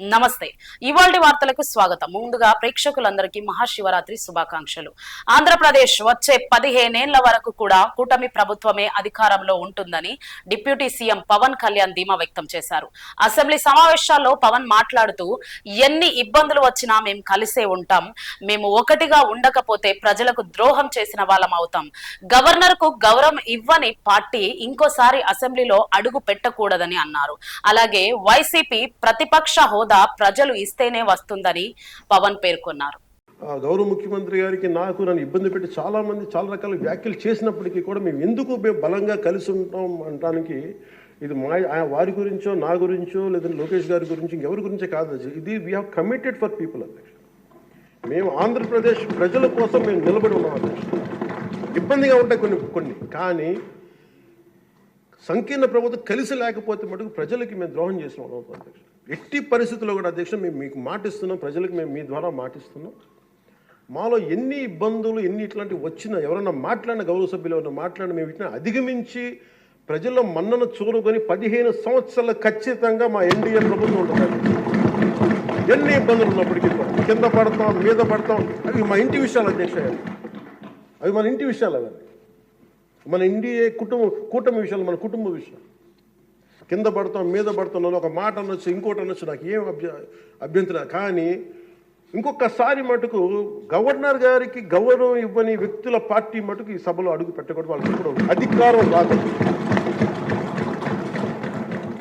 నమస్తే. ఇవాళ వార్తలకు స్వాగతం. ముందుగా ప్రేక్షకులందరికీ మహాశివరాత్రి శుభాకాంక్షలు. ఆంధ్రప్రదేశ్ వచ్చే పదిహేనేళ్ళ వరకు కూడా కూటమి ప్రభుత్వమే అధికారంలో ఉంటుందని డిప్యూటీ సీఎం పవన్ కళ్యాణ్ ధీమా వ్యక్తం చేశారు. అసెంబ్లీ సమావేశాల్లో పవన్ మాట్లాడుతూ ఎన్ని ఇబ్బందులు వచ్చినా మేము కలిసే ఉంటాం. మేము ఒకటిగా ఉండకపోతే ప్రజలకు ద్రోహం చేసిన వాళ్ళం అవుతాం. గవర్నర్కు గౌరవం ఇవ్వని పార్టీ ఇంకోసారి అసెంబ్లీలో అడుగు పెట్టకూడదని అన్నారు. అలాగే వైసీపీ ప్రతిపక్ష హోదా ప్రజలు ఇస్తేనే వస్తుందని పవన్ పేర్కొన్నారు. గౌరవ ముఖ్యమంత్రి గారికి నాకు నన్ను ఇబ్బంది పెట్టి చాలా మంది చాలా రకాల వ్యాఖ్యలు చేసినప్పటికీ కూడా మేము ఎందుకు మేము బలంగా కలిసి ఉంటాం అనడానికి ఇది మా వారి గురించో నా గురించో లేదంటే లోకేష్ గారి గురించి ఇంకెవరి గురించో కాదు. ఇది we have committed for people అధ్యక్ష. మేము ఆంధ్రప్రదేశ్ ప్రజల కోసం మేము నిలబడి ఉన్నాం అధ్యక్ష. ఇబ్బందిగా ఉంటాయి కొన్ని కొన్ని. కానీ సంకీర్ణ ప్రభుత్వం కలిసి లేకపోతే మటుకు ప్రజలకి మేము ద్రోహం చేసిన వాళ్ళం అవుతాం అధ్యక్ష ఎట్టి పరిస్థితుల్లో కూడా అధ్యక్ష మేము మీకు మాటిస్తున్నాం ప్రజలకు మేము మీ ద్వారా మాటిస్తున్నాం. మాలో ఎన్ని ఇబ్బందులు ఎన్ని ఇట్లాంటివి వచ్చినా ఎవరైనా మాట్లాడిన గౌరవ సభ్యులు ఎవరైనా మాట్లాడిన మేము వీటిని అధిగమించి ప్రజల్లో మన్నను చూరుకొని పదిహేను సంవత్సరాలు ఖచ్చితంగా మా ఎన్డీఏ ప్రభుత్వం ఉంటుంది ఎన్ని ఇబ్బందులు ఉన్నప్పటికీ కింద పడతాం మీద పడతాం అవి మా ఇంటి విషయాలు అధ్యక్ష. అవి మన ఇంటి విషయాలు అవన్నీ మన ఇండియా కుటుంబ కూటమి విషయాలు మన కుటుంబ విషయాలు కింద పడతాం మీద పడతాం అని ఒక మాట అనొచ్చు ఇంకోటి అనొచ్చు నాకు ఏం అభ్య అభ్యంతరం కానీ ఇంకొకసారి మటుకు గవర్నర్ గారికి గౌరవం ఇవ్వని వ్యక్తుల పార్టీ మటుకు ఈ సభలో అడుగు పెట్టకూడదు వాళ్ళకి కూడా అధికారం రాదు.